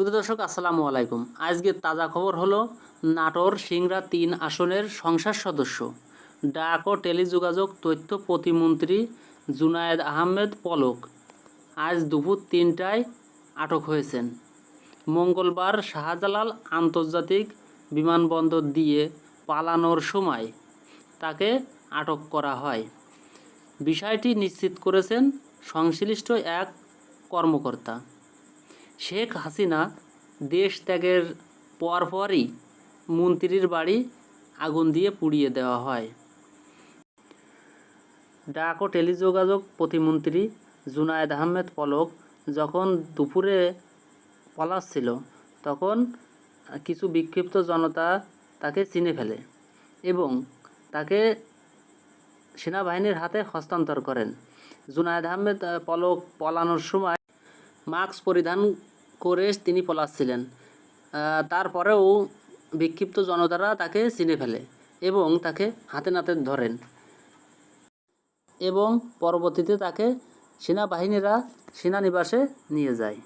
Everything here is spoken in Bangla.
শুধু দর্শক, আসসালামু আলাইকুম। আজকের তাজা খবর হলো, নাটোর সিংরা তিন আসনের সংসদ সদস্য, ডাক ও টেলিযোগাযোগ তথ্য প্রতিমন্ত্রী জুনায়েদ আহমেদ পলক আজ দুপুর তিনটায় আটক হয়েছেন। মঙ্গলবার শাহজালাল আন্তর্জাতিক বিমানবন্দর দিয়ে পালানোর সময় তাকে আটক করা হয়। বিষয়টি নিশ্চিত করেছেন সংশ্লিষ্ট এক কর্মকর্তা। শেখ হাসিনা দেশ ত্যাগের পরপরই মন্ত্রীর বাড়ি আগুন দিয়ে পুড়িয়ে দেওয়া হয়। ডাক ও টেলিযোগাযোগ প্রতিমন্ত্রী জুনায়েদ আহমেদ পলক যখন দুপুরে পলাচ্ছিল তখন কিছু বিক্ষিপ্ত জনতা তাকে চিনে ফেলে এবং তাকে সেনাবাহিনীর হাতে হস্তান্তর করেন। জুনায়েদ আহমেদ পলক পলানোর সময় মাস্ক পরিধান করে তিনি পলাচ্ছিলেন। তারপরেও বিক্ষিপ্ত জনতারা তাকে চিনে ফেলে এবং তাকে হাতে নাতে ধরেন এবং পরবর্তীতে তাকে সেনাবাহিনীরা সেনানিবাসে নিয়ে যায়।